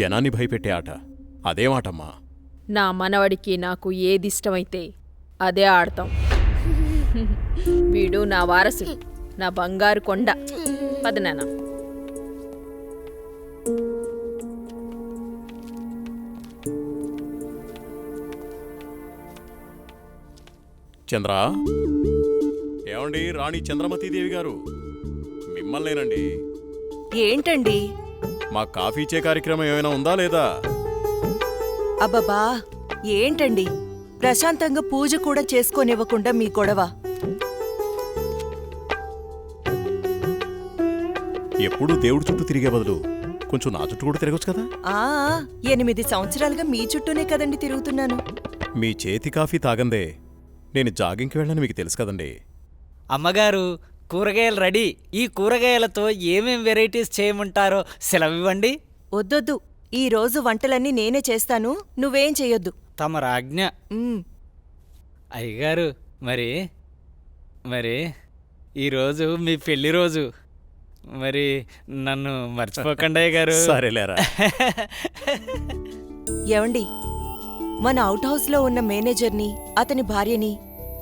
జనాన్ని భయపెట్టే ఆట. అదేమాటమ్మా నా మనవడికి నాకు ఏదిష్టమైతే అదే ఆడతాం. వీడు నా వారసుడు నా బంగారు కొండ. పదనాన్న చంద్ర. ఏమండి రాణి చంద్రమతీదేవి గారు? మిమ్మల్నేనండి. ఏంటండి? మా కాఫీ ఇచ్చే కార్యక్రమం ఏమైనా ఉందా లేదా? అబ్బబ్బా ఏంటండి? ప్రశాంతంగా పూజ కూడా చేసుకోనివ్వకుండా మీ గొడవ. ఎప్పుడూ దేవుడి చుట్టూ తిరిగే బదులు కొంచెం నా చుట్టూ కూడా తిరగచ్చు కదా? ఆ ఎనిమిది సంవత్సరాలుగా మీ చుట్టూనే కదండి తిరుగుతున్నాను. మీ చేతి కాఫీ తాగందే. నేను జాగింగ్కి వెళ్ళని మీకు తెలుసు కదండి. అమ్మగారు కూరగాయలు రెడీ. ఈ కూరగాయలతో ఏమేం వెరైటీస్ చేయమంటారో సెలవివ్వండి. వద్దొద్దు. ఈ రోజు వంటలన్నీ నేనే చేస్తాను. నువ్వేం చెయ్యొద్దు. తమ రాజ్ఞ ఉమ్, అయ్యగారు మరి మరి ఈరోజు మీ పెళ్ళి రోజు. మరి నన్ను మర్చిపోకండి అయ్యగారు. సరేలేరా. ఏవండి మన అవుట్ హౌస్లో ఉన్న మేనేజర్ని అతని భార్యని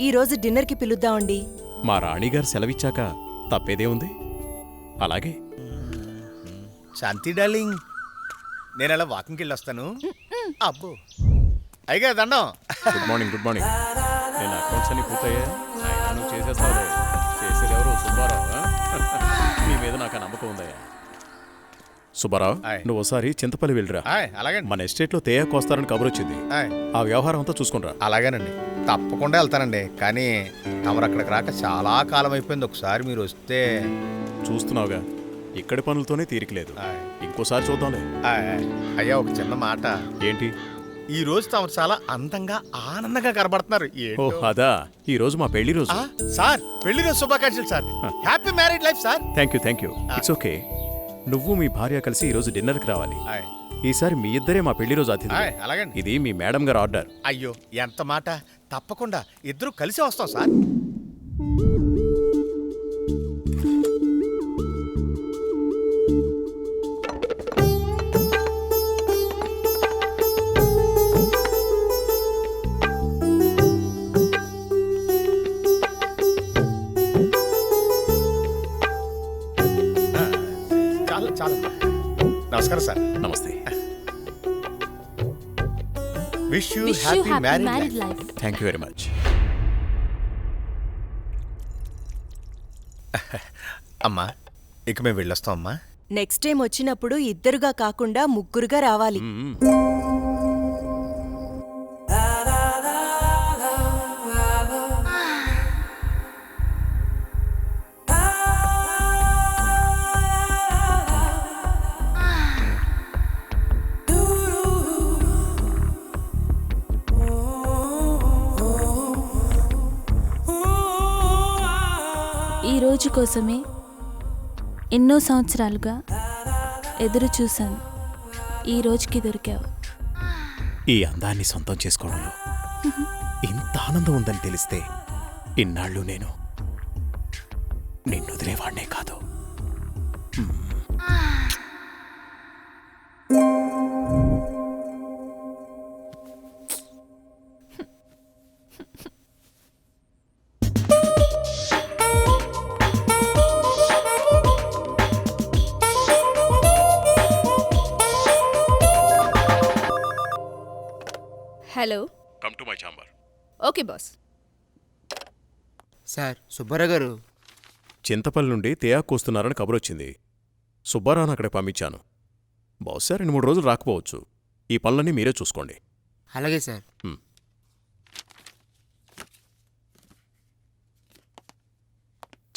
ఈ రోజు డిన్నర్కి పిలుద్దామండి. మా రాణిగారు సెలవిచ్చాక తప్పేదే ఉంది? అలాగే. శాంతి డార్లింగ్. నేను అలా వాకింగ్కి వెళ్ళి వస్తాను అబ్బో. అయ్యగా దండం. Good morning good morning. నేను అకౌంట్స్ అన్ని పూర్తయ్యా. చేసేస్తావులే. చేసేది ఎవరు? సుబ్బారావు? నీ మీద నాకు నమ్మకం ఉందయ్యా. సుబ్బారావు ఆయ్. నువ్వు ఒకసారి చింతపల్లి వెళ్ళిరా. ఆయ్, అలాగండి. మన ఎస్టేట్లో తేయాకు వస్తారని కబురు వచ్చింది. ఆయ్, ఆ వ్యవహారం అంతా చూసుకునిరా అలాగేనండి. తప్పకుండా వెళ్తానండి. కానీ తమరు అక్కడికి రాక చాలా కాలం అయిపోయింది. ఒకసారి మీరు వస్తే చూస్తున్నావుగా. ఇక్కడి పనులతోనే తీరికలేదు. ఆయ్, ఇంకోసారి చూద్దాంలే. ఆయ్, ఆయ్. అయ్యా ఒక చిన్న మాట. ఏంటి? ఈ రోజు తమరు చాలా అందంగా ఆనందంగా కనబడుతున్నారు. ఓ ఏంటో. అదా. ఈ రోజు మా పెళ్ళి రోజు. ఆ, సార్ పెళ్ళి రోజు శుభాకాంక్షలు sir. Happy marriage life sir. Thank you thank you it's okay నువ్వు మీ భార్య కలిసి ఈ రోజు డిన్నర్కి రావాలి. ఈసారి మీ ఇద్దరే మా పెళ్ళి రోజు అతిథి అలాగండి. ఇది మీ మేడం గారు ఆర్డర్. అయ్యో ఎంత మాట. తప్పకుండా ఇద్దరు కలిసి వస్తాం సార్. చాలు. నమస్కారం సార్. నమస్తే. Wish you happy marriage life. Thank you very much అమ్మా ఇక మేము వెళ్ళొస్తాం అమ్మా. నెక్స్ట్ టైం వచ్చినప్పుడు ఇద్దరుగా కాకుండా ముగ్గురుగా రావాలి. ఈరోజు రోజు కోసమే ఎన్నో సంవత్సరాలుగా ఎదురు చూశాను. ఈ రోజుకి దొరికావు. ఈ అందాన్ని సొంతం చేసుకోవడంలో ఇంత ఆనందం ఉందని తెలిస్తే ఇన్నాళ్ళు నేను ఓకే బాస్. సార్ సుబ్బారావు గారు. చింతపల్లి నుండి తేయాకు వస్తున్నారని కబురు వచ్చింది సుబ్బారావును అక్కడికి పంపించాను. బహుశా రెండు మూడు రోజులు రాకపోవచ్చు. ఈ పనులన్నీ మీరే చూసుకోండి. అలాగే సార్.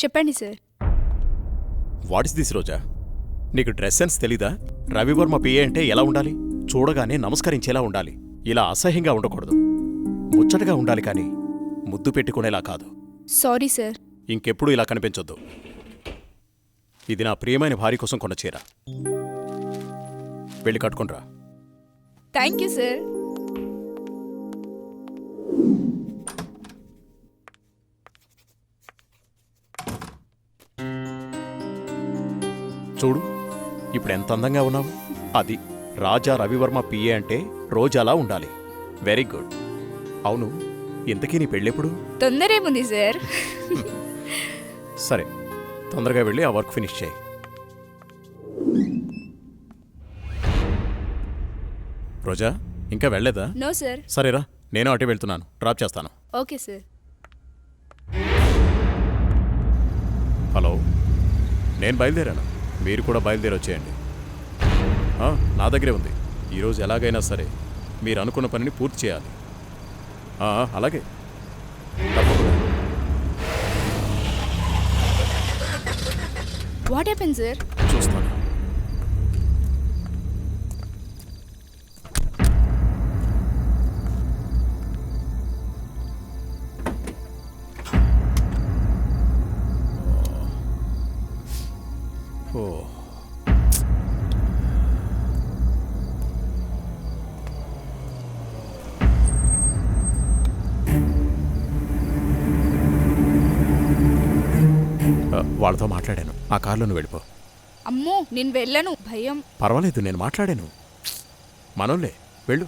చెప్పండి sir. What is this Roja? నీకు డ్రెస్ సెన్స్ తెలీదా? రవివర్మ పిఏ అంటే ఎలా ఉండాలి? చూడగానే నమస్కరించేలా ఉండాలి. ఇలా అసహ్యంగా ఉండకూడదు. ముచ్చటగా ఉండాలి కానీ ముద్దు పెట్టుకునేలా కాదు. Sorry sir. ఇంకెప్పుడు ఇలా కనిపించొద్దు. ఇది నా ప్రియమైన భార్య కోసం కొన్న చీర. వెళ్ళి కట్టుకుంట్రా థ్యాంక్ యూ సార్. చూడు ఇప్పుడు ఎంత అందంగా ఉన్నావు. అది రాజా రవివర్మ పిఏ అంటే రోజాలా ఉండాలి. Very good. అవును ఇంతకీ నీ పెళ్ళెప్పుడు? తొందర ఏముంది సార్. సరే తొందరగా వెళ్ళి ఆ వర్క్ ఫినిష్ చేయి. రోజా ఇంకా వెళ్ళలేదా? No sir. సరేరా నేను అటే వెళ్తున్నాను. డ్రాప్ చేస్తాను. Okay sir. హలో నేను బయలుదేరాను. మీరు కూడా బయలుదేరి వచ్చేయండి. నా దగ్గరే ఉంది. ఈరోజు ఎలాగైనా సరే మీరు అనుకున్న పనిని పూర్తి చేయాలి. అలాగే. వాట్ హ్యాపెన్ సార్ చూస్తాను. వాళ్ళతో మాట్లాడాను. ఆ కార్లో నువ్వు వెళ్ళిపో. అమ్మో నేను వెళ్ళను. భయం. పర్వాలేదు నేను మాట్లాడాను. మనోళ్ళే వెళ్ళు.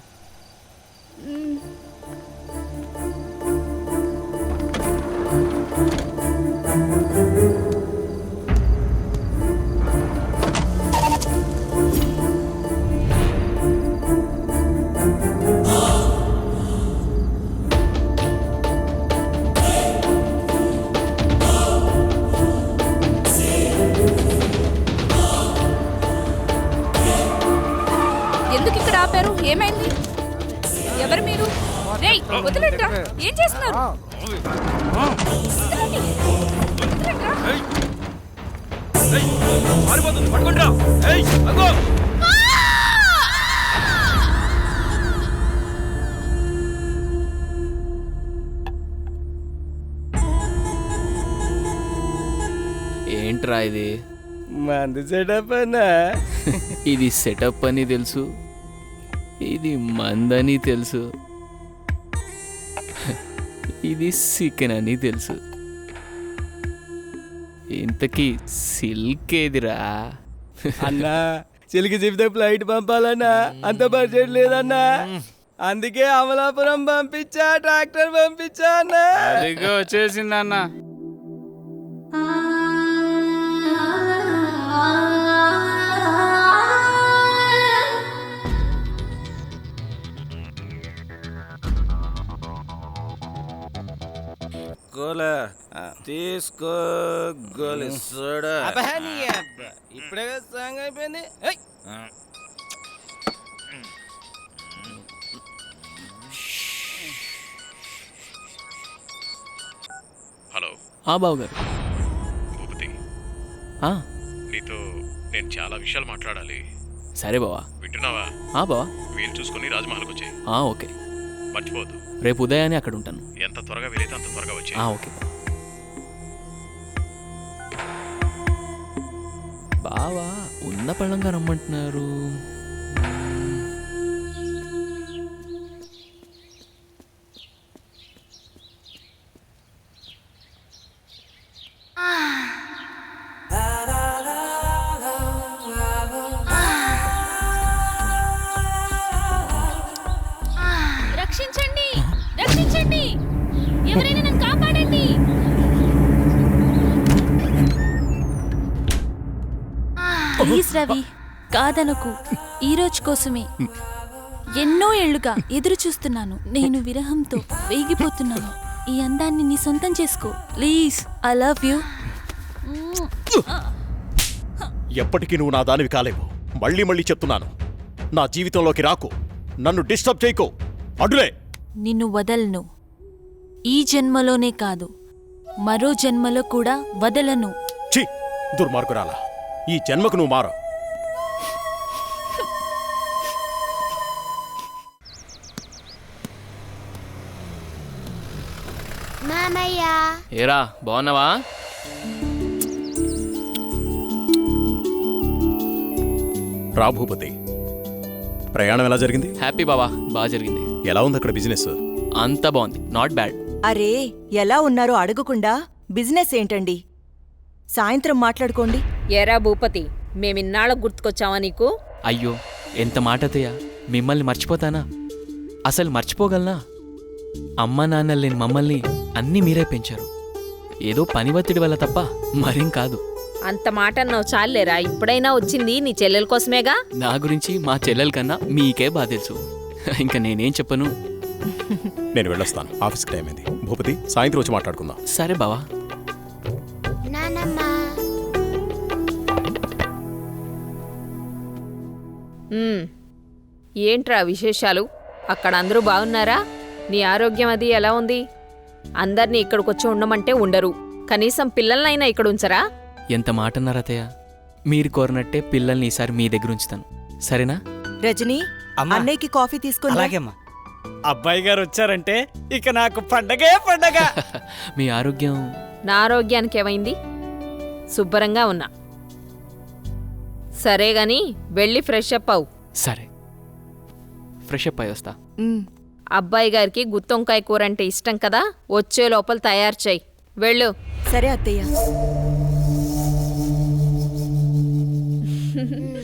ఏమైంది? ఎవరు మీరు? రేయ్ వదిలేట్రా ఏం చేస్తున్నారు? వదలండి. వదలండ్రా. ఏంట్రా ఇది? మంది సెటప్ అన్నా. ఇది సెటప్ అని తెలుసు. ఇది మందని తెలుసు. ఇది సికెన్ అని తెలుసు. ఇంతకీ సిల్క్ ఏదిరా? అన్నా చిలికి చెబితే ఫ్లైట్ పంపాలన్నా అంత బడ్జెట్ లేదన్నా. అందుకే అమలాపురం పంపించా ట్రాక్టర్ పంపించా అన్నా. అదిగో తీసుకో గోలి సోడా ఇప్పుడే సాంగ్ అయిపోయింది. హలో. ఆ బావు గారు భూపతి. ఆ, నీతో నేను చాలా విషయాలు మాట్లాడాలి. సరే బావా. వింటున్నావా? ఆ బావా. వీలు చూసుకొని రాజమహల్కి వచ్చాయి. ఆ, ఓకే. మర్చిపోవద్దు. రేపు ఉదయాన్నే అక్కడ ఉంటాను. ఎంత త్వరగా వీలైతే అంత త్వరగా వచ్చాయి. ఆ, ఓకే బావా. బావా ఉన్న పళ్ళంగా రమ్మంటున్నారు. కాదనకు ఈ రోజు కోసమే ఎన్నో ఏళ్ళుగా ఎదురు చూస్తున్నాను. నేను విరహంతో వేగిపోతున్నాను. ఈ అందాన్ని నీ సొంతం చేసుకో. Please I love you. ఎప్పటికీ నువ్వు నా దానివి కాలేవు. మళ్ళీ మళ్ళీ చెప్తున్నాను. నా జీవితంలోకి రాకు. నన్ను డిస్టర్బ్ చేయకు. అడ్డులే నిన్ను వదలను. ఈ జన్మలోనే కాదు మరో జన్మలో కూడా వదలను. ఛీ దుర్మార్గురాలా. ఈ జన్మకు నువ్వు మారు ఏరా బాగున్నావా? రా భూపతి. ప్రయాణం ఎలా జరిగింది? హ్యాపీ బావా బాగా జరిగింది. ఎలా ఉంది అక్కడ బిజినెస్ అంత బాగుంది నాట్ బ్యాడ్ అరే ఎలా ఉన్నారో అడగకుండా బిజినెస్ ఏంటండి? సాయంత్రం మాట్లాడుకోండి. ఎరా భూపతి మేమిన్నాళ్ళకు గుర్తుకొచ్చావా నీకు? అయ్యో ఎంత మాట అత్తయ్య మిమ్మల్ని మర్చిపోతానా? అసలు మర్చిపోగలనా? అమ్మ నాన్న లేని మమ్మల్ని అన్నీ మీరే పెంచారు. ఏదో పని ఒత్తిడి వల్ల తప్ప మరేం కాదు. అంత మాట అన్నావు చాలేరా ఇప్పుడైనా వచ్చింది నీ చెల్లెల కోసమేగా? నా గురించి మా చెల్లెల కన్నా మీకే బాధ తెలుసు. ఇంకా నేనేం చెప్పను? నేను వెళ్ళొస్తాను. ఆఫీస్కి టైం అయింది. భూపతి సాయంత్రం వచ్చి మాట్లాడుకుందాం. సరే బావా. ఏంట్రా విశేషాలు? అక్కడ అందరూ బాగున్నారా? నీ ఆరోగ్యం అది ఎలా ఉంది? అందరినీ ఇక్కడికొచ్చి ఉండమంటే ఉండరు. కనీసం పిల్లలనైనా ఇక్కడ ఉంచరా ఎంత మాట అన్నారు అత్తయ్య? మీరు కోరినట్టే పిల్లల్ని ఈసారి మీ దగ్గర ఉంచుతాను. సరేనా? రజనీ అమ్మా. అన్నయ్యకి కాఫీ తీసుకుని. అలాగేమ్మా అబ్బాయి గారు వచ్చారంటే ఇక నాకు పండగే పండగ. మీ ఆరోగ్యం? నా ఆరోగ్యానికి ఏమైంది? శుభ్రంగా ఉన్నా. సరే గాని వెళ్ళి ఫ్రెష్ అప్ అవు సరే. ఫ్రెష్ అప్ అయి వస్తా. అబ్బాయి గారికి గుత్తొంకాయ కూర అంటే ఇష్టం కదా? వచ్చే లోపల తయారు చేయి. వెళ్ళు. సరే అత్తయ్య.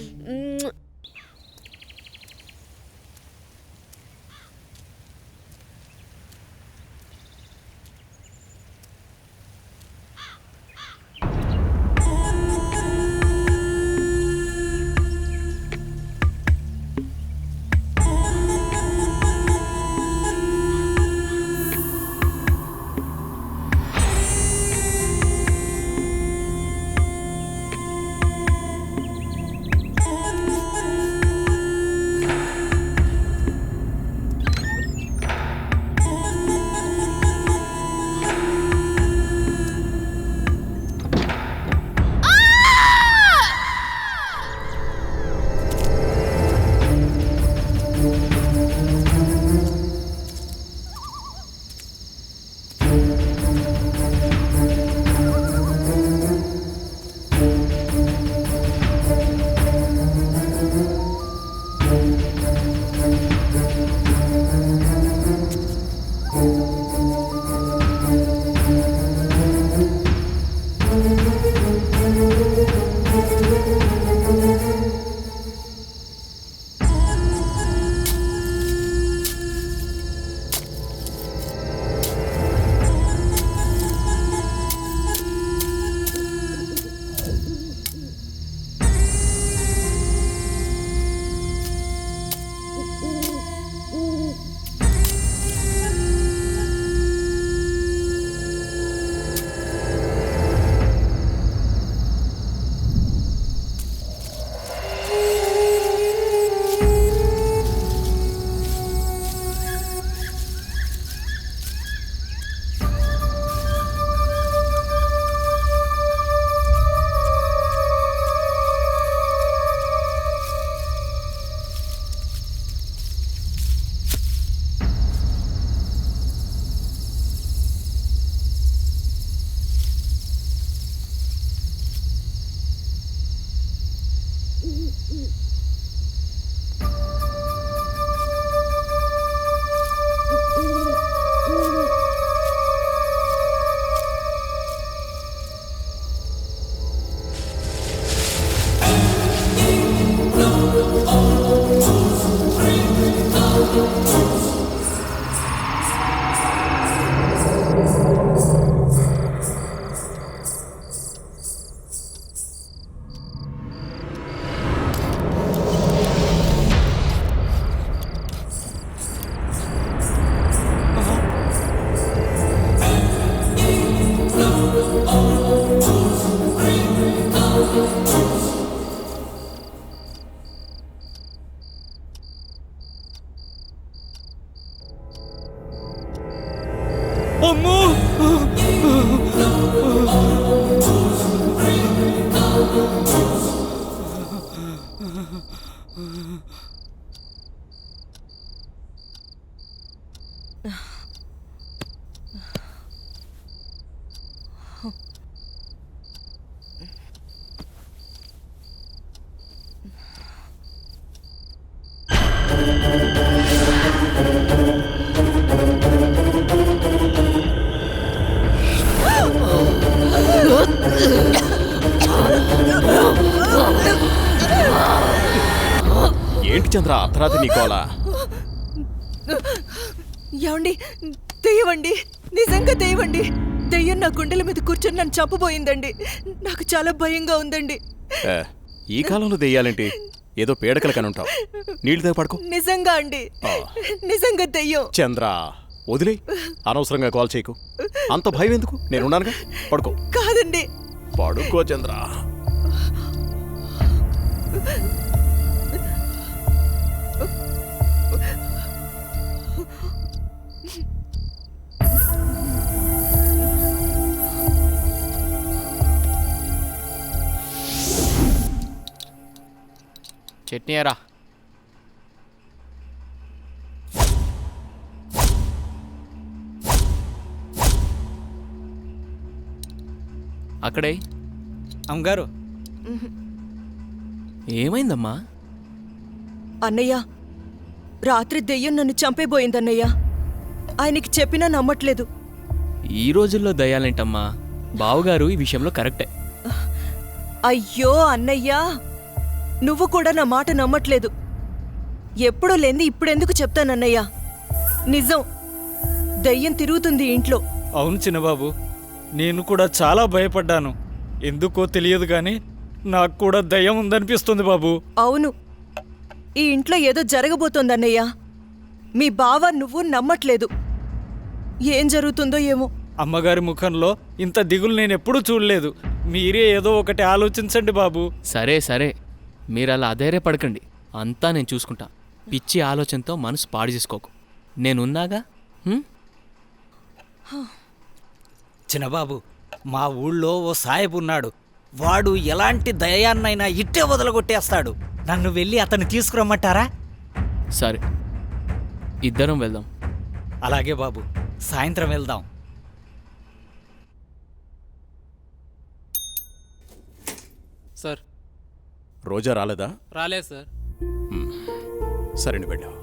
చంద్ర అర్ధరాత్రి నీ గోల. ఏమండి దెయ్యమండి నిజంగా దెయ్యమండి. దెయ్యం నా గుండెల మీద కూర్చొని నన్ను చంపబోయిందండి. నాకు చాలా భయంగా ఉందండి. ఈ కాలంలో దెయ్యాలేంటి? ఏదో పీడకలు కనుంటావు నీళ్ళు పడుకో. నిజంగా అండి. నిజంగా దెయ్యం. చంద్ర వదిలే. అనవసరంగా కాల్ చేయకు. అంత భయం ఎందుకు? నేనున్నానుగా. పడుకో. కాదండి. పడుకో చంద్ర. చట్నీ ఎరా అక్కడే అమ్మగారు ఏమైందమ్మా? అన్నయ్య రాత్రి దెయ్యం నన్ను చంపేబోయిందన్నయ్య. ఆయనకి చెప్పినా నమ్మట్లేదు. ఈ రోజుల్లో దయాలేంటమ్మా? బావగారు ఈ విషయంలో కరెక్టే. అయ్యో అన్నయ్యా! నువ్వు కూడా నా మాట నమ్మట్లేదు. ఎప్పుడూ లేంది ఇప్పుడెందుకు చెప్తానన్నయ్యా? నిజం. దెయ్యం తిరుగుతుంది ఇంట్లో. అవును చిన్నబాబు నేను కూడా చాలా భయపడ్డాను. ఎందుకో తెలియదు కానీ నాకు కూడా దయ్యం ఉందనిపిస్తుంది బాబు. అవును. ఈ ఇంట్లో ఏదో జరగబోతోందన్నయ్యా. మీ బావ నువ్వు నమ్మట్లేదు. ఏం జరుగుతుందో ఏమో. అమ్మగారి ముఖంలో ఇంత దిగులు నేను ఎప్పుడూ చూడలేదు. మీరే ఏదో ఒకటి ఆలోచించండి బాబు. సరే సరే. మీరు అలా అధైర్యపడకండి. అంతా నేను చూసుకుంటా. పిచ్చి ఆలోచనతో మనసు పాడు చేసుకోకు. నేనున్నాగా? చిన్నబాబు మా ఊళ్ళో ఓ సాహెబ్ ఉన్నాడు. వాడు ఎలాంటి దయాన్నైనా ఇట్టే వదలగొట్టేస్తాడు. నన్ను వెళ్ళి అతన్ని తీసుకురమ్మంటారా? సరే. ఇద్దరం వెళ్దాం. అలాగే బాబు. సాయంత్రం వెళ్దాం సార్ రోజా రాలేదా? రాలేదు సార్. సరే నువ్వు వెళ్ళావు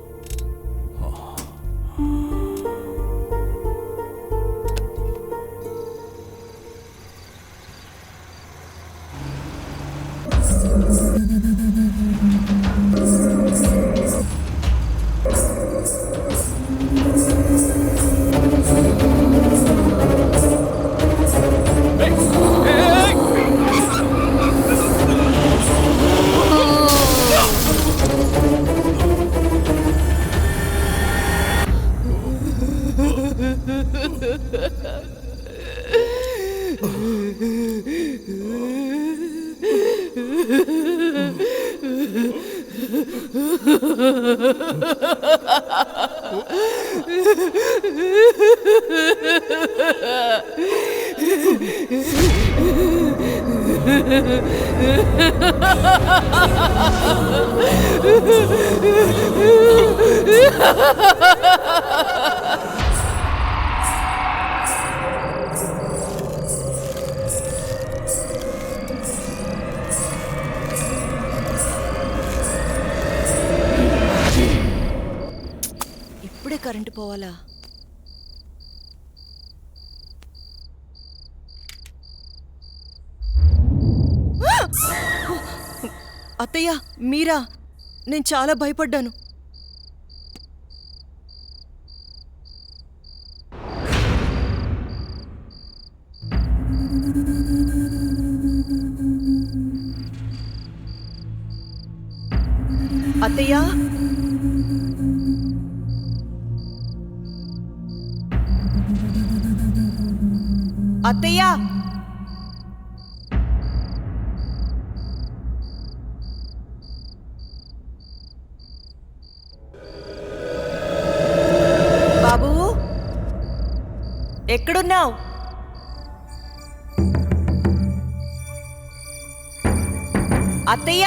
కరెంటు పోవాలా? అత్తయ్య మీరా? నేను చాలా భయపడ్డాను. అత్తయ్యా? అత్తయ్య. బాబు ఎక్కడున్నావు? అత్తయ్య.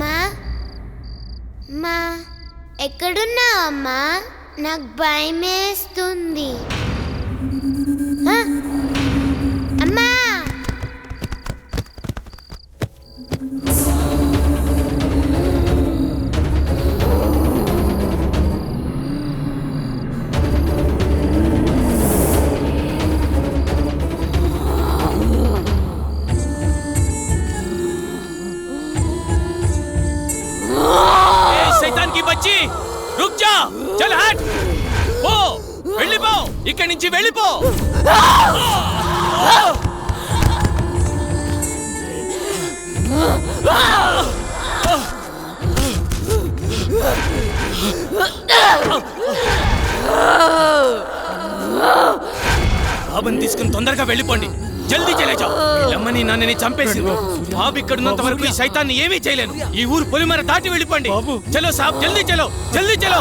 మా మా ఎక్కడున్నావు అమ్మా? నాకు భయమేస్తుంది. తొందరగా వెళ్ళిపోండి. జల్దీ చెలేజా వీళ్ళమ్మని నన్నని చంపేసింది. బాబు ఇక్కడున్నంత వరకు ఈ సైతాన్ని ఏమీ చేయలేను. ఈ ఊరు పొలిమర దాటి వెళ్ళిపోండి. చలో సాబ్ జల్దీ చలో జల్దీ చలో.